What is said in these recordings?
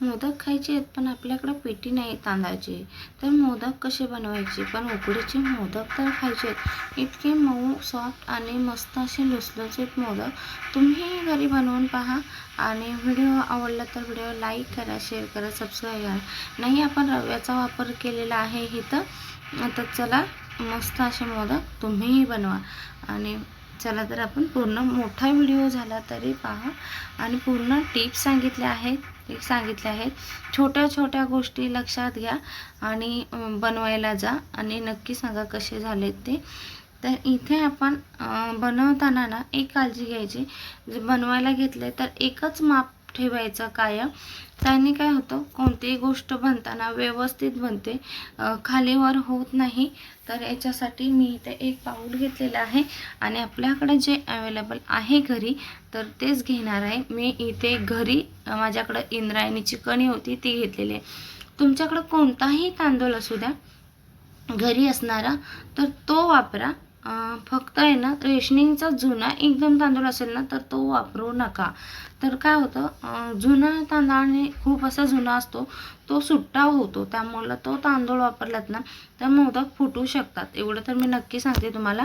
मोदक खायचे आहेत पण आपल्याकडं पेटी नाही तांदळाची. तर मोदक कसे बनवायचे? पण उकडीचे मोदक तर खायचे आहेत. इतके मऊ सॉफ्ट आणि मस्त असे लुसलुसीत मोदक. तुम्ही घरी बनवून पहा आणि व्हिडिओ आवडला तर व्हिडिओ लाईक करा शेअर करा सबस्क्राईब करा. नाही आपण रव्याचा वापर केलेला आहे इथं. तर चला मस्त असे मोदक तुम्हीही बनवा. आणि चला तर आपण पूर्ण मोठा व्हिडिओ झाला तरी पहा. आणि पूर्ण टिप्स सांगितल्या आहेत. सांगितल्या आहेत. छोट्या छोट्या गोष्टी लक्षात घ्या आणि बनवायला जा आणि नक्की सांगा कसे झालेत ते. तर इथे आपण बनवताना ना एक काळजी घ्यायची. जे बनवायला घेतले तर एकच माप ठेवायचं कायम. त्याने काय होतं कोणतीही गोष्ट बनताना व्यवस्थित बनते. खालीवर होत नाही. तर याच्यासाठी मी इथे एक पाऊल घेतलेलं आहे. आणि आपल्याकडे जे अवेलेबल आहे घरी तर तेच घेणार आहे. मी इथे घरी माझ्याकडं इंद्रायणीची कणी होती ती घेतलेली आहे. तुमच्याकडं कोणताही तांदूळ असू द्या घरी असणारा तर तो वापरा. फक्त आहे ना रेशनिंगचा जुना एकदम तांदूळ असेल ना तर तो वापरू नका. तर काय होतं जुना तांदळाने खूप असा जुना असतो तो सुट्टा होतो. त्यामुळं तो तांदूळ वापरलात ना तर मोदक फुटू शकतात. एवढं तर मी नक्की सांगते तुम्हाला.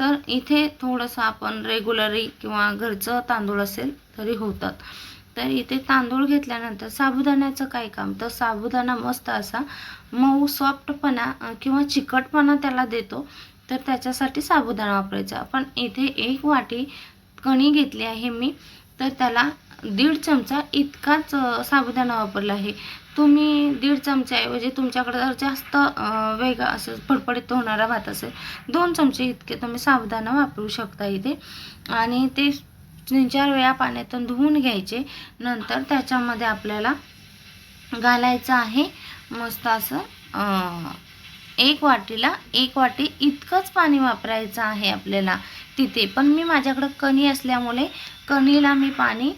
तर इथे थोडंसं आपण रेग्युलरी किंवा घरचं तांदूळ असेल तरी होतात. तर इथे तांदूळ घेतल्यानंतर साबुदाण्याचं काय काम? तर साबुदाणा मस्त असा मऊ सॉफ्टपणा किंवा चिकटपणा त्याला देतो. तर त्याच्यासाठी साबुदाणा वापरायचा. पण इथे एक वाटी कणी घेतली आहे मी. तर त्याला दीड चमचा इतकाच साबुदाणा वापरला आहे. तुम्ही दीड चमच्याऐवजी तुमच्याकडे जर जास्त वेगळा असं फडफडीत होणारा भात असेल दोन चमचे इतके तुम्ही साबुदाणा वापरू शकता इथे. आणि ते तीन चार वेळा पाण्यातून धुवून घ्यायचे. नंतर त्याच्यामध्ये आपल्याला घालायचं आहे मस्त असं एक वाटीला एक वाटी इतकंच पाणी वापरायचं आहे आपल्याला तिथे. पण मी माझ्याकडं कणी असल्यामुळे कणीला मी पाणी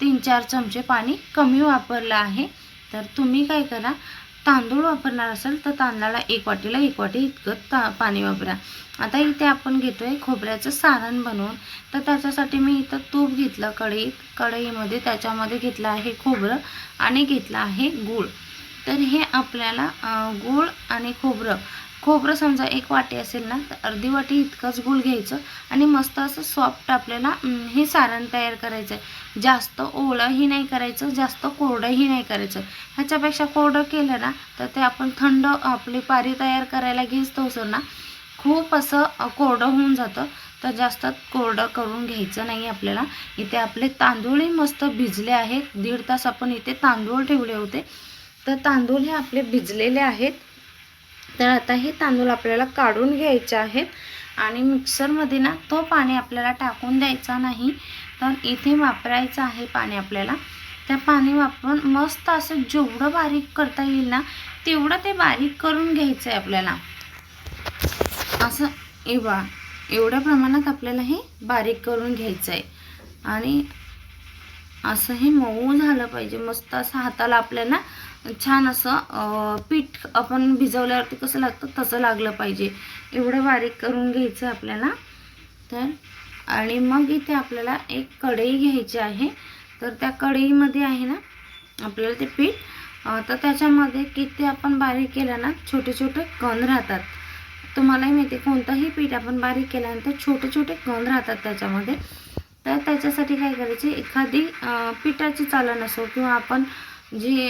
तीन चार चमचे पाणी कमी वापरलं आहे. तर तुम्ही काय करा तांदूळ वापरणार असेल तर तांदळाला एक वाटीला एक वाटी इतकं ता पाणी वापरा. आता इथे आपण घेतोय खोबऱ्याचं सारण बनवून. तर त्याच्यासाठी मी इथं तूप घेतलं कढईत कढईमध्ये त्याच्यामध्ये घेतलं आहे खोबरं आणि घेतलं आहे गूळ. तर हे आपल्याला गूळ आणि खोबरं. खोबरं समजा एक वाटी असेल ना तर अर्धी वाटी इतकंच गुळ घ्यायचं आणि मस्त असं सॉफ्ट आपल्याला हे सारण तयार करायचं आहे जास्त ओलंही नाही करायचं जास्त कोरडंही नाही करायचं. ह्याच्यापेक्षा कोरडं केलं ना तर ते आपण थंड आपली पारी तयार करायला घेतो ना खूप असं कोरडं होऊन जातं. तर जास्त कोरडं करून घ्यायचं नाही आपल्याला. इथे आपले तांदूळही मस्त भिजले आहेत. दीड तास आपण इथे तांदूळ ठेवले होते. तर तांदूळ हे आपले भिजलेले आहेत. तर आता हे तांदूळ आपल्याला काढून घ्यायचे आहेत. आणि मिक्सरमध्ये ना तो पाणी आपल्याला टाकून द्यायचा नाही. तर इथे वापरायचं आहे पाणी आपल्याला. त्या पाणी वापरून मस्त असं जेवढं बारीक करता येईल ना तेवढं ते बारीक करून घ्यायचं आहे आपल्याला. असं एवढा एवढ्या प्रमाणात आपल्याला हे बारीक करून घ्यायचं आहे आणि असं हे मऊ झालं पाहिजे. मस्त असं हाताला आपल्याला छान असं पीठ आपण भिजवल्यावरती कसं लागतं तसं लागलं पाहिजे. एवढं बारीक करून घ्यायचं आहे आपल्याला. तर आणि मग इथे आपल्याला एक कढई घ्यायची आहे. तर त्या कढईमध्ये आहे ना आपल्याला ते पीठ तर त्याच्यामध्ये किती आपण बारीक केलं ना छोटे छोटे कण राहतात. तुम्हालाही माहिती आहे, कोणतंही पीठ आपण बारीक केल्यानंतर छोटे छोटे कण राहतात त्याच्यामध्ये. तर त्याच्यासाठी काय करायचे एखादी पिठाची चालन असो किंवा आपण जी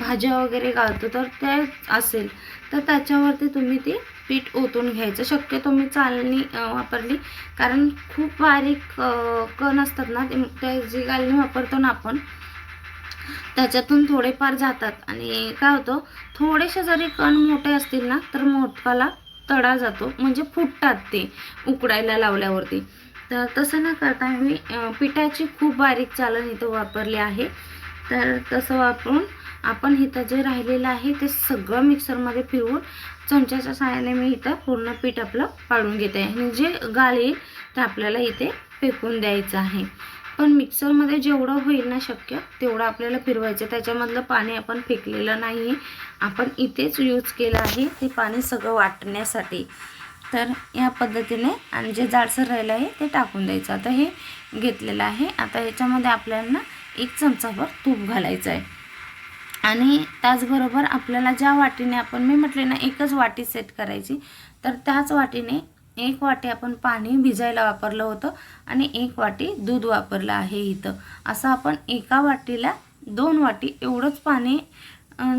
भाज्या वगैरे गाळतो तर ते असेल. तर त्याच्यावरती तुम्ही ती पीठ ओतून घ्यायचं. शक्यतो मी चालणी वापरली. कारण खूप बारीक कण असतात ना ते जी गालणी वापरतो ना आपण त्याच्यातून थोडेफार जातात. आणि काय होतं थोडेसे जरी कण मोठे असतील ना तर मोदकाला तडा जातो. म्हणजे फुटतात ते उकडायला लावल्यावरती. तर तसं न करता मी पिठाची खूप बारीक चालण इथं वापरली आहे. तर तसं वापरून आपण इथं जे राहिलेलं आहे ते सगळं मिक्सरमध्ये फिरवून चमच्याच्या सहाय्याने मी इथं पूर्ण पीठ आपलं पाडून घेते आणि जे गाळ येईल ते आपल्याला इथे फेकून द्यायचं आहे. पण मिक्सरमध्ये जेवढं होईल ना शक्य तेवढं आपल्याला फिरवायचं त्याच्यामधलं पाणी आपण फेकलेलं नाही आहे. आपण इथेच यूज केलं आहे ते पाणी सगळं वाटण्यासाठी. तर या पद्धतीने आणि जे जाडसर राहिलं आहे ते टाकून द्यायचं. आता हे घेतलेलं आहे. आता याच्यामध्ये आपल्याला एक चमचाभर तूप घालायचं आहे आणि त्याचबरोबर आपल्याला ज्या वाटीने आपण मी म्हटले ना एकच वाटी सेट करायची तर त्याच वाटीने एक वाटी आपण पाणी भिजायला वापरलं होतं आणि एक वाटी दूध वापरलं आहे इथं. असं आपण एका वाटीला दोन वाटी एवढंच पाणी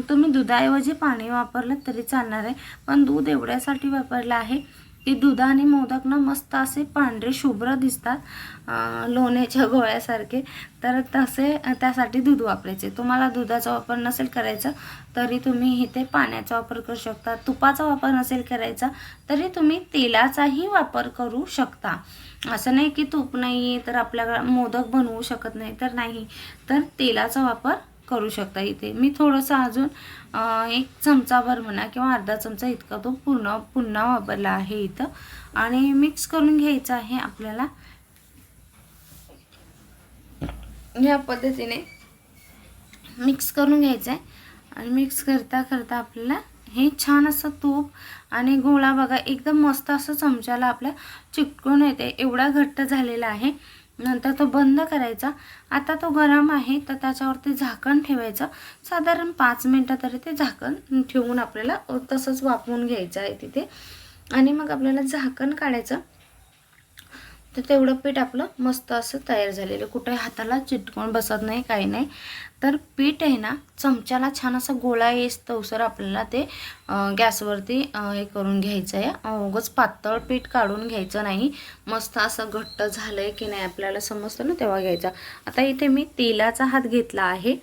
तुम्ही दुधाऐवजी पाणी वापरलं तरी चालणार आहे. पण दूध एवढ्यासाठी वापरलं आहे की दुधाने मोदक ना मस्त असे पांढरे शुभ्र दिसतात लोण्याच्या गोळ्यासारखे. तर तसे त्यासाठी दूध वापरायचे. तुम्हाला दुधाचा वापर नसेल करायचा तरी तुम्ही इथे पाण्याचा वापर करू शकता. तुपाचा वापर नसेल करायचा तरी तुम्ही तेलाचाही वापर करू शकता. असं नाही की तूप नाही आहे तर आपल्याला मोदक बनवू शकत नाही. तर नाही. तर तेलाचा वापर करू शकता इथे. मी थोडंसं अजून एक चमचाभर म्हणा किंवा अर्धा चमचा इतका तो पूर्ण पुन्हा वापरला आहे इथं. आणि मिक्स करून घ्यायचं आहे आपल्याला. या पद्धतीने मिक्स करून घ्यायचं आहे आणि मिक्स करता करता आपल्याला हे छान असं तूप आणि गोळा बघा एकदम मस्त असं चमच्याला आपल्या चिटकून येते. एवढा घट्ट झालेला आहे. नंतर तो बंद करायचा. आता तो गरम आहे तर त्याच्यावरती झाकण ठेवायचं. साधारण पाच मिनटं तरी ते झाकण ठेवून आपल्याला तसंच वापरून घ्यायचं आहे तिथे. आणि मग आपल्याला झाकण काढायचं. तर तेवढं पीठ आपलं मस्त असं तयार झालेलं. कुठे हाताला चिटकून बसत नाही काही नाही. तर पीठ आहे ना चमच्याला छान असा गोळा येस तवसर आपल्याला ते गॅसवरती हे करून घ्यायचं आहे. अं, पातळ पीठ काढून घ्यायचं नाही. मस्त असं घट्ट झालं आहे की नाही आपल्याला समजतं ना तेव्हा घ्यायचा. आता इथे मी तेलाचा हात घेतला आहे.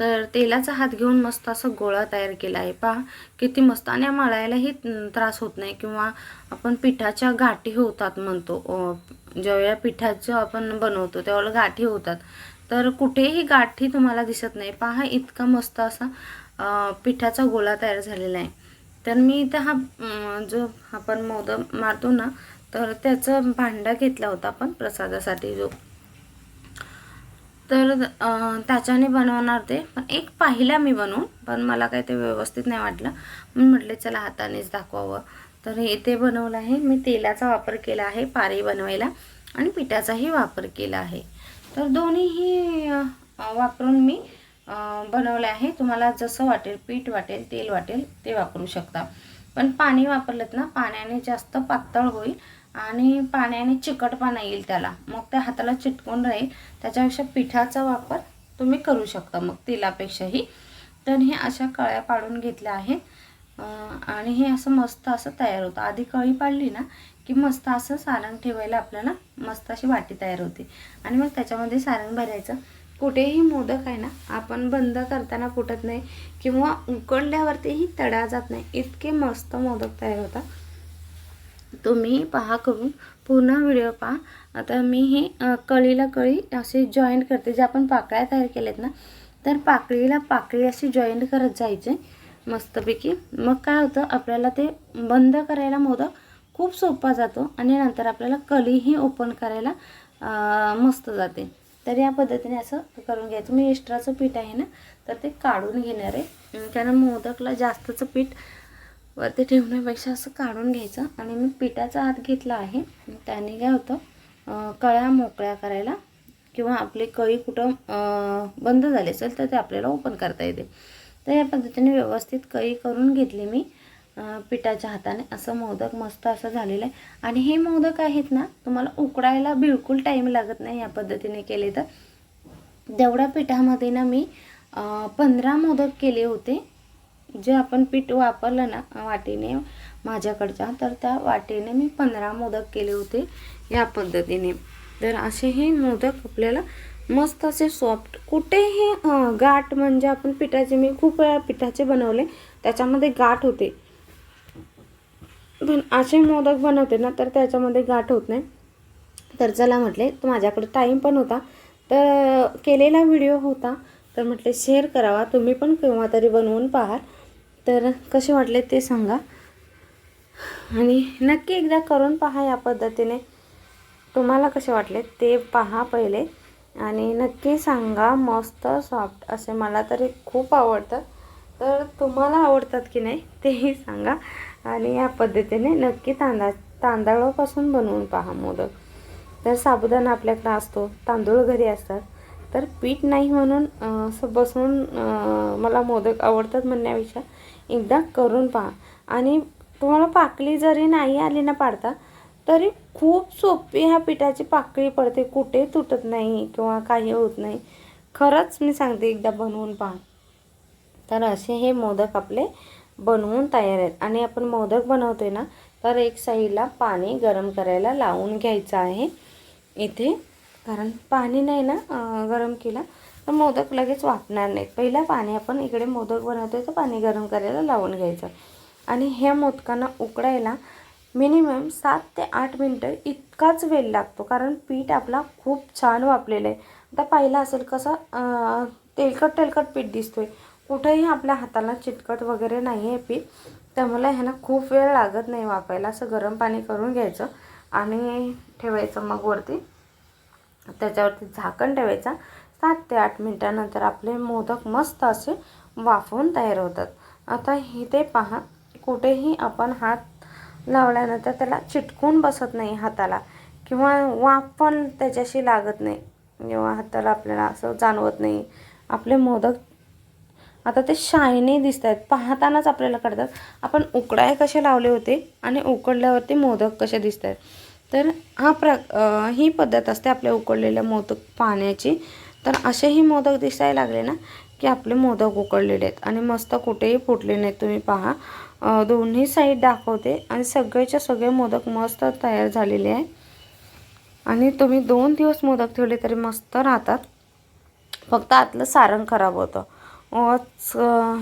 तर तेलाचा हात घेऊन मस्त असं गोळा तयार केला आहे. पहा किती मस्त. आणि मळायलाही त्रास होत नाही किंवा आपण पिठाच्या गाठी होतात म्हणतो. ज्यावेळेला पिठाचं आपण बनवतो त्यावेळेला गाठी होतात. तर कुठेही गाठी तुम्हाला दिसत नाही. पहा इतका मस्त असा पिठाचा गोळा तयार झालेला आहे. तर मी इथं हा जो आपण मोदक मारतो ना तर त्याचं भांडा घेतला होता आपण प्रसादासाठी जो तर त्याच्याने बनवणार ते. पण एक पाहिला मी बनवून पण मला काही ते व्यवस्थित नाही वाटलं. मी म्हटले चला हातानेच दाखवावं. तर हे ते बनवलं आहे. मी तेलाचा वापर केला आहे पारी बनवायला आणि पिठाचाही वापर केला आहे. तर दोन्हीही वापरून मी बनवले आहे. तुम्हाला जसं वाटेल पीठ वाटेल तेल वाटेल ते वापरू शकता. पण पाणी वापरलं ना पाण्याने जास्त पातळ होईल. आणि पाण्याने चिकटपणा येईल त्याला. मग त्या हाताला चिटकून राहील. त्याच्यापेक्षा पिठाचा वापर तुम्ही करू शकता मग तेलापेक्षाही. तर हे अशा कळ्या पाडून घेतल्या आहेत. आणि हे असं मस्त असं तयार होतं. आधी कळी पाडली ना की मस्त असं सारण ठेवायला आपल्याला मस्त अशी वाटी तयार होते. आणि मग त्याच्यामध्ये सारण भरायचं. कुठेही मोदक आहे ना आपण बंद करताना फुटत नाही किंवा उकडल्यावरतीही तडा जात नाही. इतके मस्त मोदक तयार होतात. तुम्ही पहा करून. पूर्ण व्हिडिओ पहा. आता मी हे कळीला कळी असे जॉईंट करते. जे आपण पाकळ्या तयार केल्यात ना तर पाकळीला पाकळी अशी जॉईंट करत जायचे मस्तपैकी. मग काय होतं आपल्याला ते बंद करायला मोदक खूप सोपा जातो आणि नंतर आपल्याला कळीही ओपन करायला मस्त जाते. तर या पद्धतीने असं करून घ्यायचं. मी एक्स्ट्राचं पीठ आहे ना तर ते काढून घेणार आहे. कारण मोदकला जास्तचं पीठ वरती ठेवण्यापेक्षा असं काढून घ्यायचं. आणि मी पिठाचा हात घेतला आहे. त्याने काय होतं कळ्या मोकळ्या करायला किंवा आपली कळी कुठं बंद झाले असेल तर ते आपल्याला ओपन करता येते. तर या पद्धतीने व्यवस्थित कळी करून घेतली मी पिठाच्या हाताने. असं मोदक मस्त असं झालेलं आहे. आणि हे मोदक आहेत ना तुम्हाला उकडायला बिलकुल टाईम लागत नाही या पद्धतीने केले तर. तेवढ्या पिठामध्ये ना मी पंधरा मोदक केले होते. जे आपण पीठ वापरलं ना वाटीने माझ्याकडच्या तर त्या वाटीने मी पंधरा मोदक केले होते या पद्धतीने. तर असे हे मोदक आपल्याला मस्त असे सॉफ्ट कुठेही गाठ म्हणजे आपण पिठाचे मी खूप वेळा पिठाचे बनवले त्याच्यामध्ये गाठ होते. पण असे मोदक बनवते ना तर त्याच्यामध्ये गाठ होत नाही. तर चला म्हटले तर माझ्याकडे टाईम पण होता. तर केलेला व्हिडिओ होता. तर म्हटले शेअर करावा. तुम्ही पण केव्हा तरी बनवून पाहाल. तर कसे वाटले ते सांगा. आणि नक्की एकदा करून पहा या पद्धतीने. तुम्हाला कसे वाटले ते पहा पहिले. आणि नक्की सांगा मस्त सॉफ्ट असे मला तरी खूप आवडतात तर तुम्हाला आवडतात की नाही तेही सांगा. आणि या पद्धतीने नक्की तांदळा तांदळापासून बनवून पहा मोदक. तर साबुदाणा आपल्याकडे असतो तांदूळ घरी असतात. तर पीठ नाही म्हणून असं बसून मला मोदक आवडतात म्हणण्यापेक्षा एकदा करून पहा. आणि तुम्हाला पाकळी जरी नाही आली ना पाडता तरी खूप सोपी ह्या पिठाची पाकळी पडते. कुठे तुटत नाही किंवा काही होत नाही. खरंच मी सांगते एकदा बनवून पहा. तर असे हे मोदक आपले बनवून तयार आहेत. आणि आपण मोदक बनवतोय ना तर एक साईडला पाणी गरम करायला लावून घ्यायचं आहे. इथे कारण पाणी नाही ना गरम केला तर मोदक लगेच वापणार नाहीत. पहिलं पाणी आपण इकडे मोदक बनवतोय तर पाणी गरम करायला लावून घ्यायचं. आणि ह्या मोदकांना उकडायला मिनिमम सात ते आठ मिनटं इतकाच वेळ लागतो कारण पीठ आपला खूप छान वापलेलं आहे. आता पाहिलं असेल कसं तेलकट तेलकट पीठ दिसतोय. कुठेही आपल्या हाताला चिटकट वगैरे नाही आहे पीठ त्यामुळे ह्याला खूप वेळ लागत नाही वापरायला. असं गरम पाणी करून घ्यायचं आणि ठेवायचं मग वरती. त्याच्यावरती झाकण ठेवायचा. सात ते आठ मिनटानंतर आपले मोदक मस्त असे वाफवून तयार होतात. आता इथे पहा कुठेही आपण हात लावल्यानंतर त्याला चिटकून बसत नाही हाताला किंवा वाफ पण त्याच्याशी लागत नाही किंवा हाताला आपल्याला असं जाणवत नाही. आपले मोदक आता ते शायनी दिसत आहेत पाहतानाच आपल्याला कळतात आपण उकडाय कसे लावले होते आणि उकडल्यावरती मोदक कसे दिसत आहेत तर हा प्र ही पद्धत असते आपल्या उकडलेल्या मोदक पाण्याची. तर असेही मोदक दिसायला लागले ना की आपले मोदक उकडलेले आहेत. आणि मस्त कुठेही फुटले नाहीत तुम्ही पहा. दोन्ही साईड दाखवते. आणि सगळेच्या सगळे मोदक मस्त तयार झालेले आहे. आणि तुम्ही दोन दिवस मोदक ठेवले तरी मस्त राहतात. फक्त आतलं सारण खराब होतं.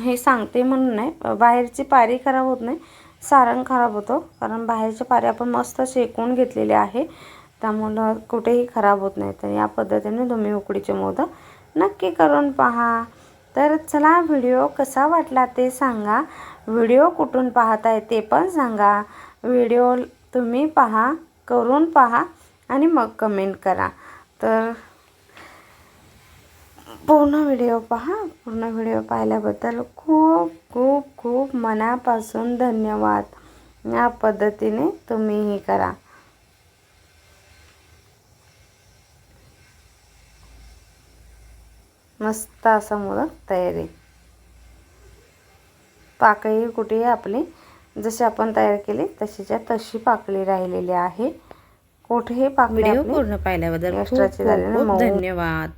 हे सांगते म्हणून नाही. बाहेरची पारी खराब होत नाही. सारण खराब होतं. कारण बाहेरचे पारे आपण मस्त शेकून घेतलेले आहे. त्यामुळं कुठेही खराब होत नाही. तर या पद्धतीने तुम्ही उकडीचे मोदक नक्की करून पहा. तर चला व्हिडिओ कसा वाटला ते सांगा. व्हिडिओ कुठून पाहताय ते पण सांगा. व्हिडिओ तुम्ही पहा करून पहा आणि मग कमेंट करा. तर पूर्ण व्हिडिओ पहा. पूर्ण व्हिडिओ पाहिल्याबद्दल खूप खूप खूप मनापासून धन्यवाद. या पद्धतीने तुम्हीही करा. मस्त असा मोदक तयारी. पाकळी कुठेही आपली? जशी आपण तयार केली तशीच्या तशी पाकळी राहिलेली आहे. कुठेही पाकळी पूर्ण पाहिल्याबद्दल. धन्यवाद.